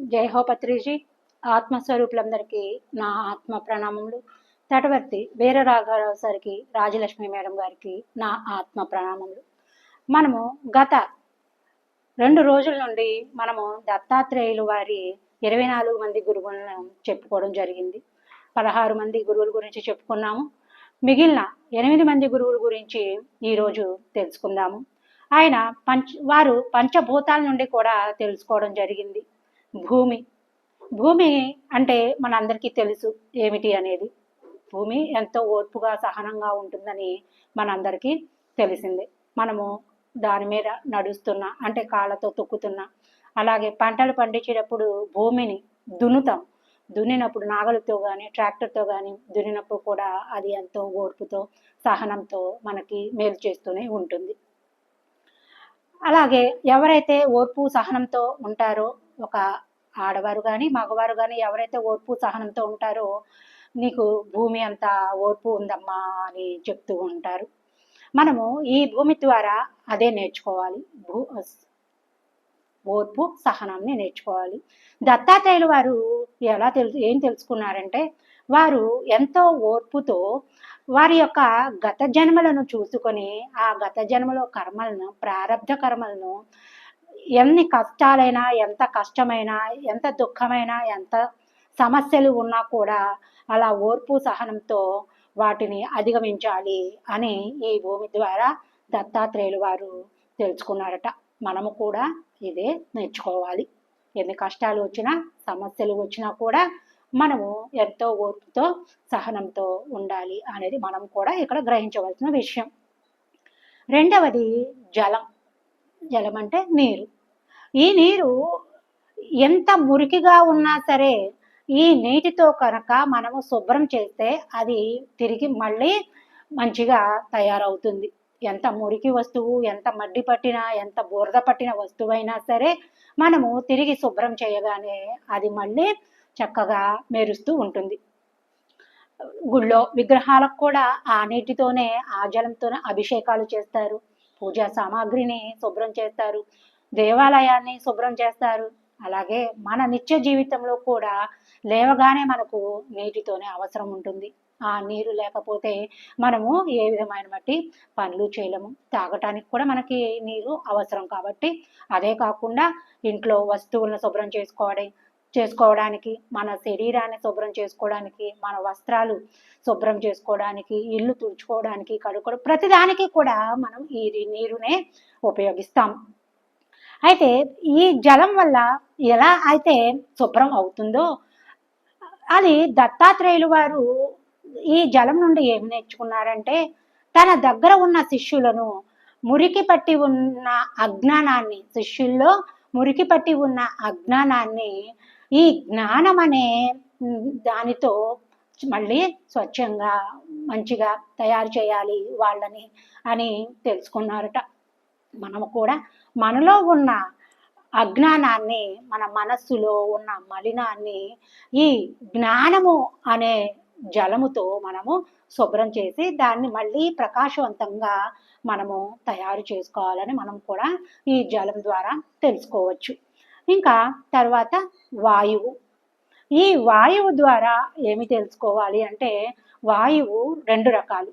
జై హో పత్రిజీ. ఆత్మస్వరూపులందరికీ నా ఆత్మ ప్రణామములు. తటవర్తి వీర రాఘవరావు సార్కి రాజలక్ష్మి మేడం గారికి నా ఆత్మ ప్రణామములు. మనము గత రెండు రోజుల నుండి మనము దత్తాత్రేయులు వారి ఇరవై నాలుగు మంది గురువులను చెప్పుకోవడం జరిగింది. పదహారు మంది గురువుల గురించి చెప్పుకున్నాము. మిగిలిన ఎనిమిది మంది గురువుల గురించి ఈరోజు తెలుసుకుందాము. ఆయన పంచ వారు పంచభూతాల నుండి కూడా తెలుసుకోవడం జరిగింది. భూమి. భూమి అంటే మనందరికీ తెలుసు ఏమిటి అనేది. భూమి ఎంతో ఓర్పుగా సహనంగా ఉంటుందని మనందరికీ తెలిసింది. మనము దాని మీద నడుస్తున్నా అంటే కాళ్ళతో తొక్కుతున్నా అలాగే పంటలు పండించేటప్పుడు భూమిని దున్నుతాం. దున్నినప్పుడు నాగలితో కానీ ట్రాక్టర్తో కానీ దున్నినప్పుడు కూడా అది ఎంతో ఓర్పుతో సహనంతో మనకి మేలు చేస్తూనే ఉంటుంది. అలాగే ఎవరైతే ఓర్పు సహనంతో ఉంటారో ఒక ఆడవారు కానీ మగవారు కానీ ఎవరైతే ఓర్పు సహనంతో ఉంటారో నీకు భూమి అంత ఓర్పు ఉందమ్మా అని చెప్తూ ఉంటారు. మనము ఈ భూమి ద్వారా అదే నేర్చుకోవాలి. భూ ఓర్పు సహనాన్ని నేర్చుకోవాలి. దత్తాత్రేయులు వారు ఎలా తెలుసు ఏం తెలుసుకున్నారంటే వారు ఎంతో ఓర్పుతో వారి యొక్క గత జన్మలను చూసుకొని ఆ గత జన్మలో కర్మలను ప్రారంధ కర్మలను ఎన్ని కష్టాలైనా ఎంత కష్టమైనా ఎంత దుఃఖమైనా ఎంత సమస్యలు ఉన్నా కూడా అలా ఓర్పు సహనంతో వాటిని అధిగమించాలి అని ఈ భూమి ద్వారా దత్తాత్రేయులు వారు తెలుసుకున్నారట. మనము కూడా ఇదే నేర్చుకోవాలి. ఎన్ని కష్టాలు వచ్చినా సమస్యలు వచ్చినా కూడా మనము ఎంతో ఓర్పుతో సహనంతో ఉండాలి అనేది మనం కూడా ఇక్కడ గ్రహించవలసిన విషయం. రెండవది జలం. జలం అంటే నీరు. ఈ నీరు ఎంత మురికిగా ఉన్నా సరే ఈ నీటితో కనుక మనము శుభ్రం చేస్తే అది తిరిగి మళ్ళీ మంచిగా తయారవుతుంది. ఎంత మురికి వస్తువు ఎంత మడ్డి పట్టిన ఎంత బురద పట్టిన వస్తువైనా సరే మనము తిరిగి శుభ్రం చేయగానే అది మళ్ళీ చక్కగా మెరుస్తూ ఉంటుంది. గుళ్ళో విగ్రహాలకు కూడా ఆ నీటితోనే ఆ జలంతోనే అభిషేకాలు చేస్తారు. పూజా సామాగ్రిని శుభ్రం చేస్తారు దేవాలయాన్ని శుభ్రం చేస్తారు. అలాగే మన నిత్య జీవితంలో కూడా లేవగానే మనకు నీటితోనే అవసరం ఉంటుంది. ఆ నీరు లేకపోతే మనము ఏ విధమైన బట్టి పనులు చేయలేము. తాగటానికి కూడా మనకి నీరు అవసరం కాబట్టి అదే కాకుండా ఇంట్లో వస్తువులను శుభ్రం చేసుకోవడం చేసుకోవడానికి మన శరీరాన్ని శుభ్రం చేసుకోవడానికి మన వస్త్రాలు శుభ్రం చేసుకోవడానికి ఇల్లు తుడుచుకోవడానికి కడుక్కోవడం ప్రతిదానికి కూడా మనం ఈ నీరునే ఉపయోగిస్తాం. అయితే ఈ జలం వల్ల ఎలా అయితే శుభ్రం అవుతుందో అది దత్తాత్రేయులు వారు ఈ జలం నుండి ఏమి నేర్చుకున్నారంటే తన దగ్గర ఉన్న శిష్యులను మురికి పట్టి ఉన్న అజ్ఞానాన్ని శిష్యుల్లో మురికి పట్టి ఉన్న అజ్ఞానాన్ని ఈ జ్ఞానం అనే దానితో మళ్ళీ స్వచ్ఛంగా మంచిగా తయారు చేయాలి వాళ్ళని అని తెలుసుకున్నారట. మనము కూడా మనలో ఉన్న అజ్ఞానాన్ని మన మనస్సులో ఉన్న మలినాన్ని ఈ జ్ఞానము అనే జలముతో మనము శుభ్రం చేసి దాన్ని మళ్ళీ ప్రకాశవంతంగా మనము తయారు చేసుకోవాలని మనం కూడా ఈ జలం ద్వారా తెలుసుకోవచ్చు. ఇంకా తర్వాత వాయువు. ఈ వాయువు ద్వారా ఏమి తెలుసుకోవాలి అంటే వాయువు రెండు రకాలు.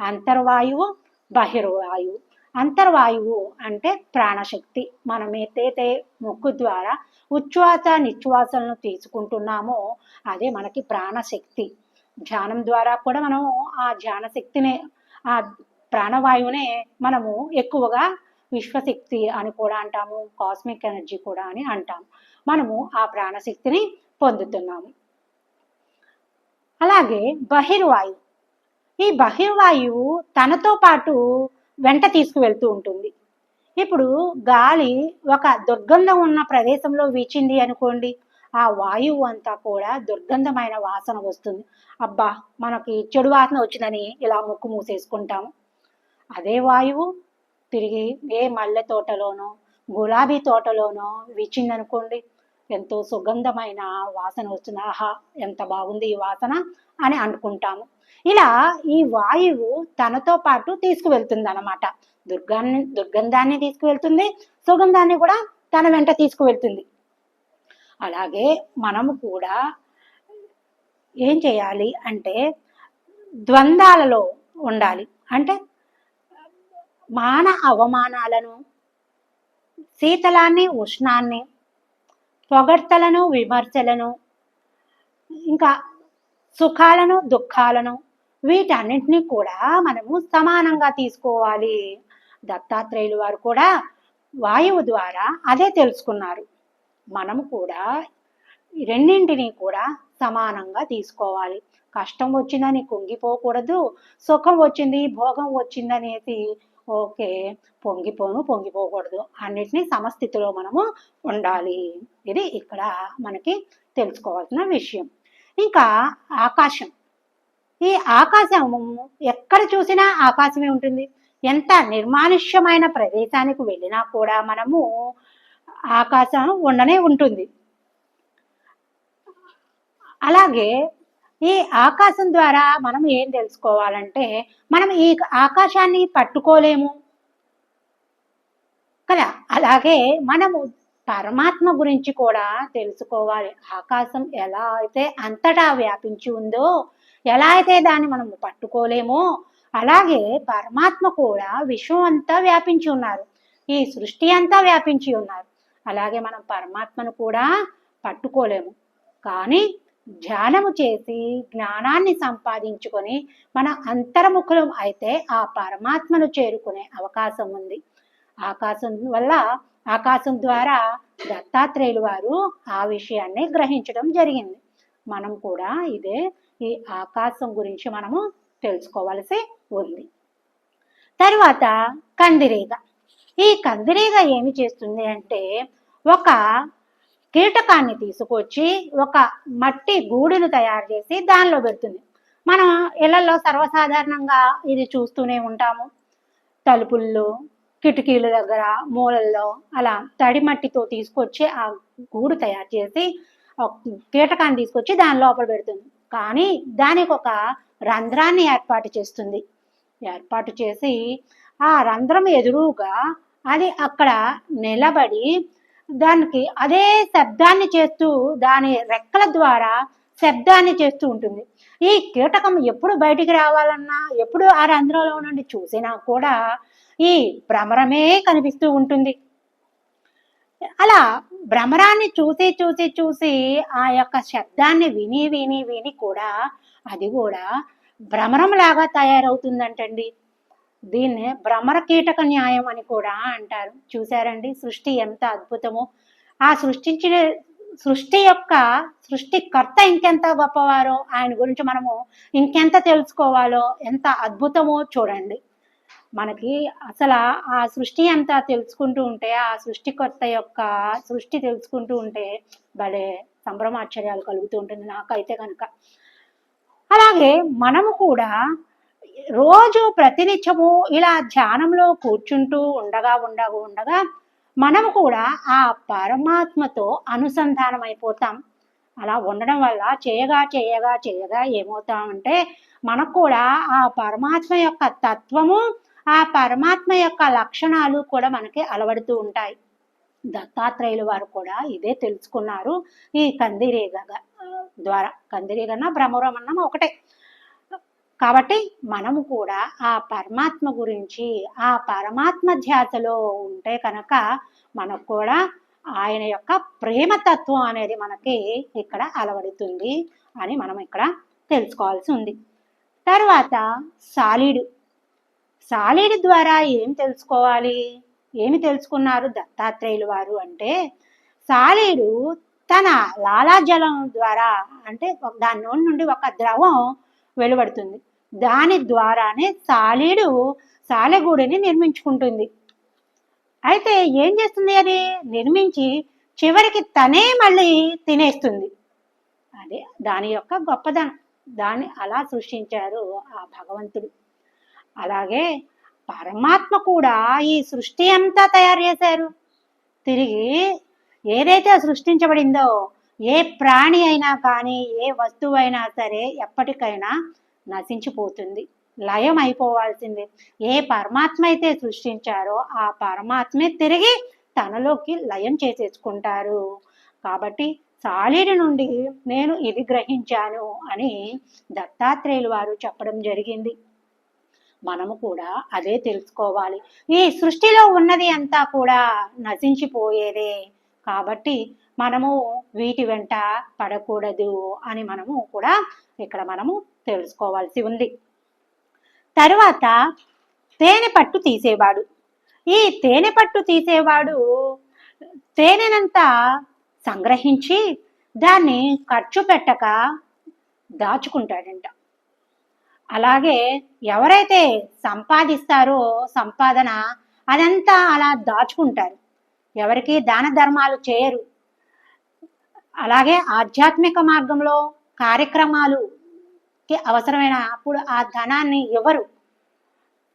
అంతర్వాయువు బహిర్వాయువు. అంతర్వాయువు అంటే ప్రాణశక్తి. మనం ఏదైతే ముక్కు ద్వారా ఉచ్ఛ్వాస నిశ్వాసలను తీసుకుంటున్నామో అదే మనకి ప్రాణశక్తి. ధ్యానం ద్వారా కూడా మనం ఆ ధ్యానశక్తినే ఆ ప్రాణవాయువునే మనము ఎక్కువగా విశ్వశక్తి అని కూడా అంటాము కాస్మిక్ ఎనర్జీ కూడా అని అంటాము. మనము ఆ ప్రాణశక్తిని పొందుతున్నాము. అలాగే బహిర్వాయువు. ఈ బహిర్వాయువు తనతో పాటు వెంట తీసుకువెళ్తూ ఉంటుంది. ఇప్పుడు గాలి ఒక దుర్గంధం ఉన్న ప్రదేశంలో వీచింది అనుకోండి ఆ వాయువు అంతా కూడా దుర్గంధమైన వాసన వస్తుంది. అబ్బా మనకి చెడు వాసన వచ్చిందని ఇలా ముక్కు మూసేసుకుంటాము. అదే వాయువు తిరిగి ఏ మల్లె తోటలోనో గులాబీ తోటలోనో వీచిందనుకోండి ఎంతో సుగంధమైన వాసన వస్తుంది. ఆహా ఎంత బాగుంది ఈ వాసన అని అనుకుంటాము. ఇలా ఈ వాయువు తనతో పాటు తీసుకువెళ్తుంది అనమాట దుర్గాన్ని దుర్గంధాన్ని తీసుకువెళ్తుంది సుగంధాన్ని కూడా తన వెంట తీసుకువెళ్తుంది. అలాగే మనము కూడా ఏం చేయాలి అంటే ద్వంద్వాలలో ఉండాలి. అంటే మాన అవమానాలను శీతలాన్ని ఉష్ణాన్ని పొగడ్తలను విమర్శలను ఇంకా సుఖాలను దుఃఖాలను వీటన్నింటినీ కూడా మనము సమానంగా తీసుకోవాలి. దత్తాత్రేయులు వారు కూడా వాయువు ద్వారా అదే తెలుసుకున్నారు. మనము కూడా రెండింటినీ కూడా సమానంగా తీసుకోవాలి. కష్టం వచ్చిందని కుంగిపోకూడదు సుఖం వచ్చింది భోగం వచ్చిందనేసి ఓకే. పొంగిపోను పొంగిపోకూడదు అన్నిటినీ సమస్థితిలో మనము ఉండాలి. ఇది ఇక్కడ మనకి తెలుసుకోవాల్సిన విషయం. ఇంకా ఆకాశం. ఈ ఆకాశము ఎక్కడ చూసినా ఆకాశమే ఉంటుంది. ఎంత నిర్మానుష్యమైన ప్రదేశానికి వెళ్ళినా కూడా మనము ఆకాశం ఉండనే ఉంటుంది. అలాగే ఈ ఆకాశం ద్వారా మనం ఏం తెలుసుకోవాలంటే మనం ఈ ఆకాశాన్ని పట్టుకోలేము. కదా? అలాగే మనము పరమాత్మ గురించి కూడా తెలుసుకోవాలి. ఆకాశం ఎలా అయితే అంతటా వ్యాపించి ఉందో ఎలా అయితే దాన్ని మనం పట్టుకోలేమో అలాగే పరమాత్మ కూడా విశ్వం అంతా వ్యాపించి ఉన్నారు. ఈ సృష్టి అంతా వ్యాపించి ఉన్నారు. అలాగే మనం పరమాత్మను కూడా పట్టుకోలేము. కానీ ధ్యానము చేసి జ్ఞానాన్ని సంపాదించుకొని మన అంతర్ముఖులం అయితే ఆ పరమాత్మను చేరుకునే అవకాశం ఉంది. ఆకాశం వల్ల ఆకాశం ద్వారా దత్తాత్రేయులు వారు ఆ విషయాన్ని గ్రహించడం జరిగింది. మనం కూడా ఇదే ఈ ఆకాశం గురించి మనము తెలుసుకోవలసి ఉంది. తర్వాత కందిరీగ. ఈ కందిరీగ ఏమి చేస్తుంది అంటే ఒక కీటకాన్ని తీసుకొచ్చి ఒక మట్టి గూడును తయారు చేసి దానిలో పెడుతుంది. మనం ఇళ్ళలో సర్వసాధారణంగా ఇది చూస్తూనే ఉంటాము. తలుపుల్లో కిటికీల దగ్గర మూలల్లో అలా తడి మట్టితో తీసుకొచ్చి ఆ గూడు తయారు చేసి కీటకాన్ని తీసుకొచ్చి దాని లోపల పెడుతుంది. కానీ దానికి ఒక రంధ్రాన్ని ఏర్పాటు చేస్తుంది. ఏర్పాటు చేసి ఆ రంధ్రం ఎదురుగా అది అక్కడ నిలబడి దానికి అదే శబ్దాన్ని చేస్తూ దాని రెక్కల ద్వారా శబ్దాన్ని చేస్తూ ఉంటుంది. ఈ కీటకం ఎప్పుడు బయటికి రావాలన్నా ఎప్పుడు ఆ రంధ్రంలో నుండి చూసినా కూడా ఈ భ్రమరమే కనిపిస్తూ ఉంటుంది. అలా భ్రమరాన్ని చూసి చూసి చూసి ఆ యొక్క శబ్దాన్ని విని విని విని కూడా అది కూడా భ్రమరం లాగా తయారవుతుందంటండి. దీన్నే భ్రమర కీటక న్యాయం అని కూడా అంటారు. చూసారండి సృష్టి ఎంత అద్భుతమో. ఆ సృష్టించిన సృష్టి యొక్క సృష్టికర్త ఇంకెంత గొప్పవారో ఆయన గురించి మనము ఇంకెంత తెలుసుకోవాలో ఎంత అద్భుతమో చూడండి. మనకి అసలు ఆ సృష్టి అంతా తెలుసుకుంటూ ఉంటే ఆ సృష్టికర్త యొక్క సృష్టి తెలుసుకుంటూ ఉంటే భలే సంభ్రమాశ్చర్యాలు కలుగుతూ ఉంటుంది నాకైతే కనుక అలాగే మనము కూడా రోజు ప్రతినిత్యము ఇలా ధ్యానంలో కూర్చుంటూ ఉండగా ఉండగా ఉండగా మనం కూడా ఆ పరమాత్మతో అనుసంధానం అయిపోతాం అలా ఉండడం వల్ల చేయగా చేయగా చేయగా ఏమవుతామంటే మనకు కూడా ఆ పరమాత్మ యొక్క తత్వము ఆ పరమాత్మ యొక్క లక్షణాలు కూడా మనకి అలవడుతూ ఉంటాయి. దత్తాత్రేయులు వారు కూడా ఇదే తెలుసుకున్నారు ఈ కందిరీగ ద్వారా. కందిరీగన బ్రహ్మరమన్నం ఒకటే. కాబట్టి మనము కూడా ఆ పరమాత్మ గురించి ఆ పరమాత్మ ధ్యాసలో ఉంటే కనుక మనకు కూడా ఆయన యొక్క ప్రేమతత్వం అనేది మనకి ఇక్కడ అలవడుతుంది అని మనం ఇక్కడ తెలుసుకోవాల్సి ఉంది. తర్వాత సాలీడు. సాలీడు ద్వారా ఏం తెలుసుకోవాలి? ఏమి తెలుసుకున్నారు దత్తాత్రేయులు వారు అంటే సాలీడు తన లాలాజలం ద్వారా అంటే ఒక- దాని నోటి నుండి ఒక ద్రవం వెలువడుతుంది. దాని ద్వారానే సాలీడు సాలెగూడిని నిర్మించుకుంటుంది. అయితే ఏం చేస్తుంది అది? నిర్మించి చివరికి తనే మళ్ళీ తినేస్తుంది. అదే దాని యొక్క గొప్పదనం. దాన్ని అలా సృష్టించారు ఆ భగవంతుడు. అలాగే పరమాత్మ కూడా ఈ సృష్టి అంతా తయారు చేశారు. తిరిగి ఏదైతే సృష్టించబడిందో ఏ ప్రాణి అయినా కానీ ఏ వస్తువు అయినా సరే ఎప్పటికైనా నశించిపోతుంది. లయం అయిపోవాల్సిందే. ఏ పరమాత్మ అయితే సృష్టించారో ఆ పరమాత్మే తిరిగి తనలోకి లయం చేసేసుకుంటారు. కాబట్టి సాలీడి నుండి నేను ఇది గ్రహించాను అని దత్తాత్రేయులు వారు చెప్పడం జరిగింది. మనము కూడా అదే తెలుసుకోవాలి. ఈ సృష్టిలో ఉన్నది అంతా కూడా నశించిపోయేదే. కాబట్టి మనము వీటి వెంట పడకూడదు అని మనము కూడా ఇక్కడ మనము తెలుసుకోవాల్సి ఉంది. తరువాత తేనె పట్టు తీసేవాడు. ఈ తేనె పట్టు తీసేవాడు తేనెనంతా సంగ్రహించి దాన్ని ఖర్చు పెట్టక దాచుకుంటాడంట. అలాగే ఎవరైతే సంపాదిస్తారో సంపాదన అదంతా అలా దాచుకుంటారు. ఎవరికి దాన ధర్మాలు చేయరు. అలాగే ఆధ్యాత్మిక మార్గంలో కార్యక్రమాలుకి అవసరమైన అప్పుడు ఆ ధనాన్ని ఎవరు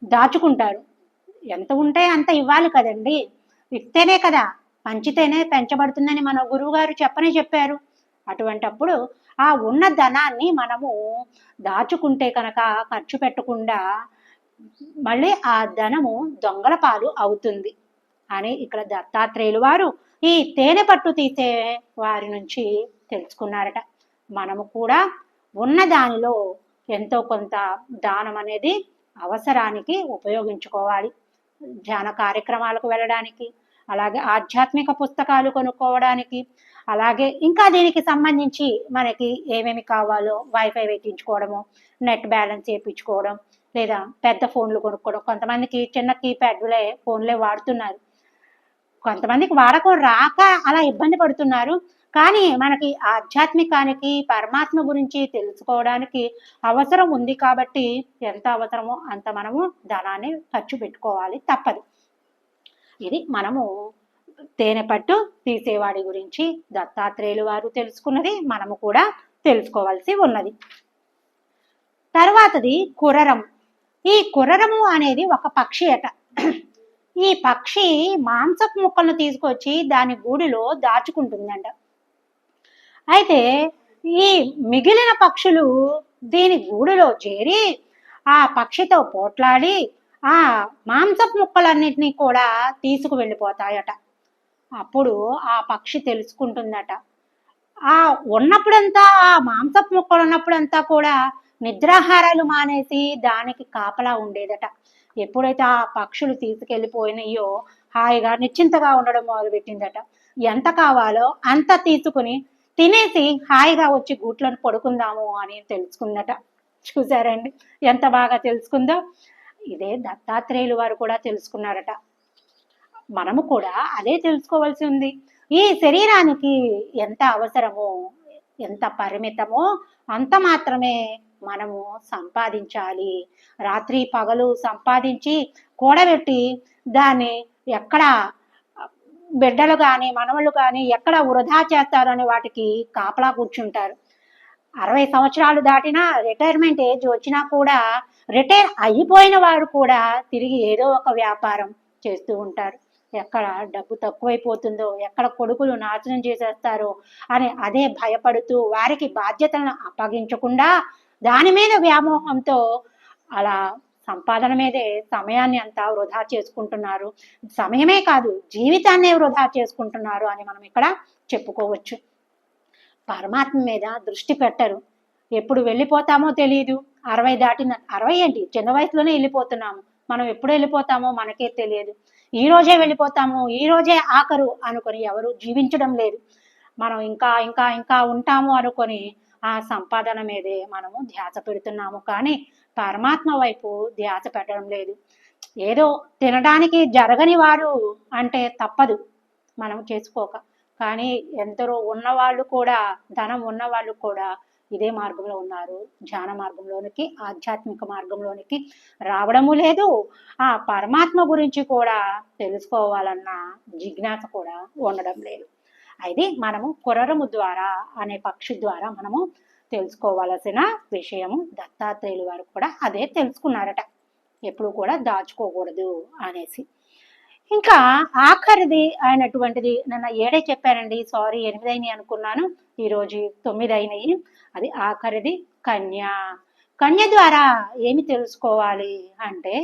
దాచుకుంటారు? ఎంత ఉంటే అంత ఇవ్వాలి కదండి. ఇస్తేనే కదా పంచితేనే పెంచబడుతుందని మన గురువు గారు చెప్పనే చెప్పారు. అటువంటప్పుడు ఆ ఉన్న ధనాన్ని మనము దాచుకుంటే కనుక ఖర్చు పెట్టకుండా మళ్ళీ ఆ ధనము దొంగల పాలు అవుతుంది అని ఇక్కడ దత్తాత్రేయులు వారు ఈ తేనె పట్టు తీసే వారి నుంచి తెలుసుకున్నారట. మనము కూడా ఉన్న దానిలో ఎంతో కొంత దానం అనేది అవసరానికి ఉపయోగించుకోవాలి. ధ్యాన కార్యక్రమాలకు వెళ్ళడానికి అలాగే ఆధ్యాత్మిక పుస్తకాలు కొనుక్కోవడానికి అలాగే ఇంకా దీనికి సంబంధించి మనకి ఏమేమి కావాలో వైఫై పెట్టించుకోవడము నెట్ బ్యాలెన్స్ చేయించుకోవడం లేదా పెద్ద ఫోన్లు కొనుక్కోవడం. కొంతమందికి చిన్న కీప్యాడ్లే ఫోన్లే వాడుతున్నారు. కొంతమందికి వాడకం రాక అలా ఇబ్బంది పడుతున్నారు. కానీ మనకి ఆధ్యాత్మికానికి పరమాత్మ గురించి తెలుసుకోవడానికి అవసరం ఉంది కాబట్టి ఎంత అవసరమో అంత మనము ధనాన్ని ఖర్చు పెట్టుకోవాలి తప్పదు. ఇది మనము తేనె పట్టు తీసేవాడి గురించి దత్తాత్రేయులు వారు తెలుసుకున్నది మనము కూడా తెలుసుకోవాల్సి ఉన్నది. తర్వాతది కురరం. ఈ కురరము అనేది ఒక పక్షి అట. ఈ పక్షి మాంసపు ముక్కలను తీసుకొచ్చి దాని గూడిలో దాచుకుంటుందంట. అయితే ఈ మిగిలిన పక్షులు దీని గూడులో చేరి ఆ పక్షితో పోట్లాడి ఆ మాంసపు ముక్కలన్నిటినీ కూడా తీసుకు వెళ్ళిపోతాయట అప్పుడు ఆ పక్షి తెలుసుకుంటుందట. ఆ ఉన్నప్పుడంతా ఆ మాంసపు ముక్కలు ఉన్నప్పుడంతా కూడా నిద్రాహారాలు మానేసి దానికి కాపలా ఉండేదట. ఎప్పుడైతే ఆ పక్షులు తీసుకెళ్ళిపోయినాయో హాయిగా నిశ్చింతగా ఉండడం మొదలుపెట్టిందట. ఎంత కావాలో అంత తీసుకుని తినేసి హాయిగా వచ్చి గూట్లను పడుకుందాము అని తెలుసుకుందట. చూసారండి ఎంత బాగా తెలుసుకుందో? ఇదే దత్తాత్రేయులు వారు కూడా తెలుసుకున్నారట. మనము కూడా అదే తెలుసుకోవాల్సి ఉంది. ఈ శరీరానికి ఎంత అవసరమో ఎంత పరిమితమో అంత మాత్రమే మనము సంపాదించాలి. రాత్రి పగలు సంపాదించి కూడబెట్టి దాన్ని ఎక్కడ బిడ్డలు కానీ మనవళ్ళు కానీ ఎక్కడ వృధా చేస్తారని వాటికి కాపలా కూర్చుంటారు. అరవై సంవత్సరాలు దాటినా రిటైర్మెంట్ ఏజ్ వచ్చినా కూడా రిటైర్ అయిపోయిన వారు కూడా తిరిగి ఏదో ఒక వ్యాపారం చేస్తూ ఉంటారు. ఎక్కడ డబ్బు తక్కువైపోతుందో ఎక్కడ కొడుకులు నాశనం చేసేస్తారో అని అదే భయపడుతూ వారికి బాధ్యతలను అప్పగించకుండా దాని మీద వ్యామోహంతో అలా సంపాదన మీదే సమయాన్ని అంతా వృధా చేసుకుంటున్నారు. సమయమే కాదు జీవితాన్నే వృధా చేసుకుంటున్నారు అని మనం ఇక్కడ చెప్పుకోవచ్చు. పరమాత్మ మీద దృష్టి పెట్టరు. ఎప్పుడు వెళ్ళిపోతామో తెలియదు అరవై దాటిన అరవై ఏంటి? చిన్న వయసులోనే వెళ్ళిపోతున్నాము. మనం ఎప్పుడు వెళ్ళిపోతామో మనకే తెలియదు. ఈ రోజే వెళ్ళిపోతాము ఈ రోజే ఆఖరు అనుకొని ఎవరు జీవించడం లేదు. మనం ఇంకా ఇంకా ఇంకా ఉంటాము అనుకొని ఆ సంపాదన మీదే మనము ధ్యాస పెడుతున్నాము. కానీ పరమాత్మ వైపు ధ్యాస పెట్టడం లేదు. ఏదో తినడానికి జరగని వారు అంటే తప్పదు మనం చేసుకోక. కానీ ఎందరో ఉన్నవాళ్ళు కూడా ధనం ఉన్నవాళ్ళు కూడా ఇదే మార్గంలో ఉన్నారు. ధ్యాన మార్గంలోనికి ఆధ్యాత్మిక మార్గంలోనికి రావడము లేదు. ఆ పరమాత్మ గురించి కూడా తెలుసుకోవాలన్న జిజ్ఞాస కూడా ఉండడం లేదు. అయితే మనము కొరరము ద్వారా అనే పక్షి ద్వారా మనము తెలుసుకోవలసిన విషయము దత్తాత్రేయులు వారు కూడా అదే తెలుసుకున్నారట. ఎప్పుడు కూడా దాచుకోకూడదు అనేసి. ఇంకా ఆఖరిది అయినటువంటిది నన్ను ఏడే చెప్పారండి సారీ ఎనిమిదైనవి అనుకున్నాను ఈరోజు తొమ్మిది అయినాయి అది ఆఖరిది కన్య. కన్య ద్వారా ఏమి తెలుసుకోవాలి అంటే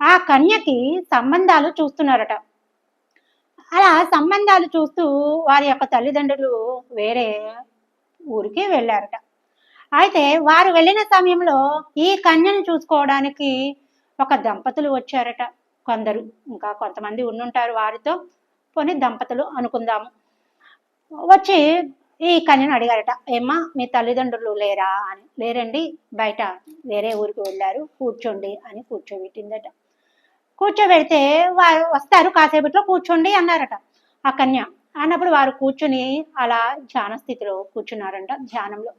ఆ కన్యకి సంబంధాలు చూస్తున్నారట. అలా సంబంధాలు చూస్తూ వారి యొక్క తల్లిదండ్రులు వేరే ఊరికి వెళ్ళారట. అయితే వారు వెళ్ళిన సమయంలో ఈ కన్యను చూసుకోవడానికి ఒక దంపతులు వచ్చారట. కొందరు ఇంకా కొంతమంది ఉండుంటారు వారితో. పోనీ దంపతులు అనుకుందాము. వచ్చి ఈ కన్యను అడిగారట. ఏమ్మా మీ తల్లిదండ్రులు లేరా? అని. లేరండి బయట వేరే ఊరికి వెళ్ళారు. కూర్చోండి అని కూర్చోబెట్టిందట. కూర్చోబెడితే వారు వస్తారు కాసేపట్లో కూర్చోండి అన్నారట ఆ కన్య. అన్నప్పుడు వారు కూర్చుని అలా ధ్యాన స్థితిలో కూర్చున్నారంట ధ్యానంలో.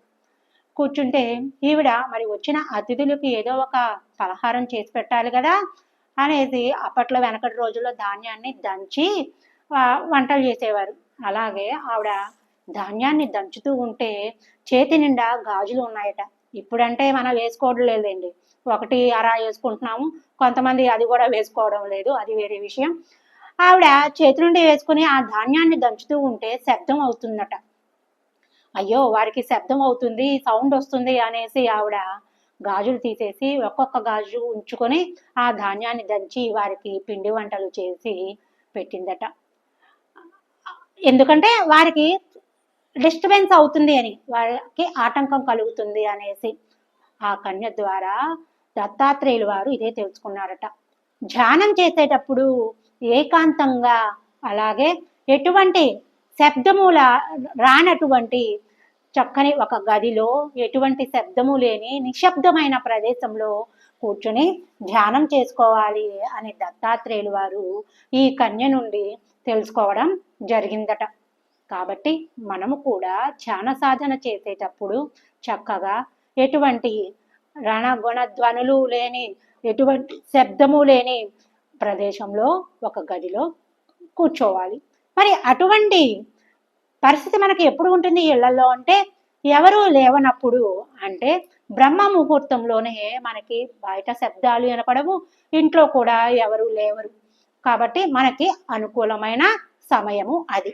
కూర్చుంటే ఈవిడ మరి వచ్చిన అతిథులకి ఏదో ఒక పలహారం చేసి పెట్టాలి కదా అనేది అప్పట్లో వెనకటి రోజుల్లో ధాన్యాన్ని దంచి వంటలు చేసేవారు. అలాగే ఆవిడ ధాన్యాన్ని దంచుతూ ఉంటే చేతి నిండా గాజులు ఉన్నాయట. ఇప్పుడంటే మనం వేసుకోవడం లేదండి. ఒకటి అరా వేసుకుంటున్నాము కొంతమంది అది కూడా వేసుకోవడం లేదు అది వేరే విషయం. ఆవిడ చేతి నుండి వేసుకుని ఆ ధాన్యాన్ని దంచుతూ ఉంటే శబ్దం అవుతుందట. అయ్యో వారికి శబ్దం అవుతుంది సౌండ్ వస్తుంది అనేసి ఆవిడ గాజులు తీసేసి ఒక్కొక్క గాజు ఉంచుకొని ఆ ధాన్యాన్ని దంచి వారికి పిండి వంటలు చేసి పెట్టిందట. ఎందుకంటే వారికి డిస్టర్బెన్స్ అవుతుంది అని వారికి ఆటంకం కలుగుతుంది అనేసి ఆ కన్య ద్వారా దత్తాత్రేయులు వారు ఇదే తెలుసుకున్నారట. ధ్యానం చేసేటప్పుడు ఏకాంతంగా అలాగే ఎటువంటి శబ్దముల రానటువంటి చక్కని ఒక గదిలో ఎటువంటి శబ్దము లేని నిశ్శబ్దమైన ప్రదేశంలో కూర్చుని ధ్యానం చేసుకోవాలి అని దత్తాత్రేయులు వారు ఈ కన్య నుండి తెలుసుకోవడం జరిగిందట. కాబట్టి మనము కూడా ధ్యాన సాధన చేసేటప్పుడు చక్కగా ఎటువంటి రణగుణ ధ్వనులు లేని ఎటువంటి శబ్దము లేని ప్రదేశంలో ఒక గదిలో కూర్చోవాలి. మరి అటువంటి పరిస్థితి మనకి ఎప్పుడు ఉంటుంది ఇళ్ళలో అంటే ఎవరు లేవనప్పుడు అంటే బ్రహ్మ ముహూర్తంలోనే మనకి బయట శబ్దాలు వినపడవు ఇంట్లో కూడా ఎవరు లేవరు. కాబట్టి మనకి అనుకూలమైన సమయము అది.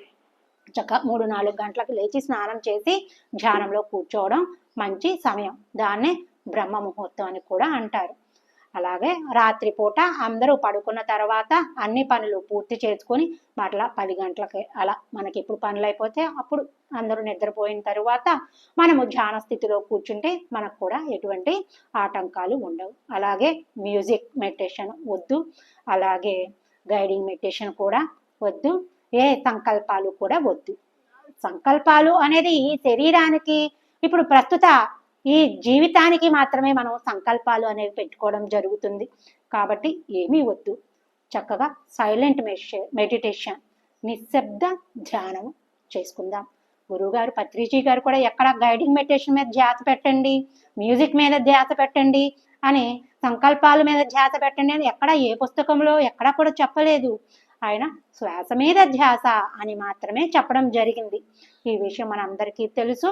చక్క మూడు నాలుగు గంటలకు లేచి స్నానం చేసి ధ్యానంలో కూర్చోవడం మంచి సమయం. దాన్నే బ్రహ్మ ముహూర్తం అని కూడా అంటారు. అలాగే రాత్రిపూట అందరూ పడుకున్న తర్వాత అన్ని పనులు పూర్తి చేసుకొని మరలా పది గంటలకి అలా మనకి ఎప్పుడు పనులు అయిపోతే అప్పుడు అందరూ నిద్రపోయిన తర్వాత మనము ధ్యాన స్థితిలో కూర్చుంటే మనకు కూడా ఎటువంటి ఆటంకాలు ఉండవు. అలాగే మ్యూజిక్ మెడిటేషన్ వద్దు. అలాగే గైడింగ్ మెడిటేషన్ కూడా వద్దు. ఏ సంకల్పాలు కూడా వద్దు. సంకల్పాలు అనేది ఈ శరీరానికి ఇప్పుడు ప్రస్తుత ఈ జీవితానికి మాత్రమే మనం సంకల్పాలు అనేవి పెట్టుకోవడం జరుగుతుంది. కాబట్టి ఏమీ వద్దు. చక్కగా సైలెంట్ మెడిటేషన్ నిశ్శబ్ద ధ్యానం చేసుకుందాం. గురువుగారు పత్రిజీ గారు కూడా ఎక్కడ గైడింగ్ మెడిటేషన్ మీద ధ్యాస పెట్టండి మ్యూజిక్ మీద ధ్యాస పెట్టండి అని సంకల్పాల మీద ధ్యాస పెట్టండి అని ఎక్కడ ఏ పుస్తకంలో ఎక్కడ కూడా చెప్పలేదు. ఆయన శ్వాస మీద ధ్యాస అని మాత్రమే చెప్పడం జరిగింది. ఈ విషయం మనందరికీ తెలుసు.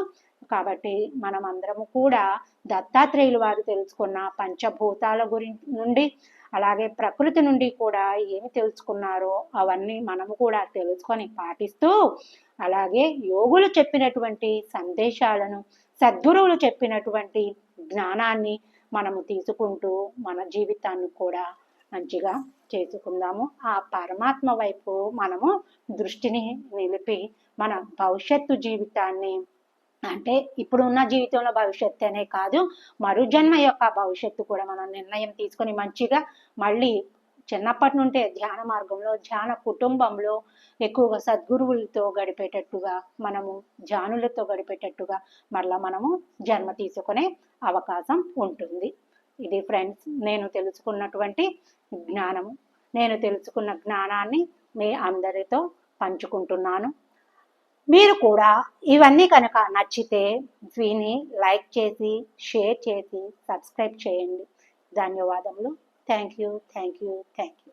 కాబట్టి మనం అందరము కూడా దత్తాత్రేయులు వారు తెలుసుకున్న పంచభూతాల గురించి నుండి అలాగే ప్రకృతి నుండి కూడా ఏమి తెలుసుకున్నారో అవన్నీ మనము కూడా తెలుసుకొని పాటిస్తూ అలాగే యోగులు చెప్పినటువంటి సందేశాలను సద్గురువులు చెప్పినటువంటి జ్ఞానాన్ని మనము తీసుకుంటూ మన జీవితాన్ని కూడా మంచిగా చేసుకుందాము. ఆ పరమాత్మ వైపు మనము దృష్టిని నిలిపి మన భవిష్యత్తు జీవితాన్ని అంటే ఇప్పుడు ఉన్న జీవితంలో భవిష్యత్తు అనే కాదు మరుజన్మ యొక్క భవిష్యత్తు కూడా మనం నిర్ణయం తీసుకొని మంచిగా మళ్ళీ చిన్నప్పటి నుండే ధ్యాన మార్గంలో ధ్యాన కుటుంబంలో ఎక్కువగా సద్గురువులతో గడిపేటట్టుగా మనము ధ్యానులతో గడిపేటట్టుగా మరలా మనము జన్మ తీసుకునే అవకాశం ఉంటుంది. ఇది ఫ్రెండ్స్ నేను తెలుసుకున్నటువంటి జ్ఞానము. నేను తెలుసుకున్న జ్ఞానాన్ని మీ అందరితో పంచుకుంటున్నాను. మీరు కూడా ఇవన్నీ కనుక నచ్చితే విని లైక్ చేసి షేర్ చేసి సబ్స్క్రైబ్ చేయండి. ధన్యవాదములు. Thank you thank you thank you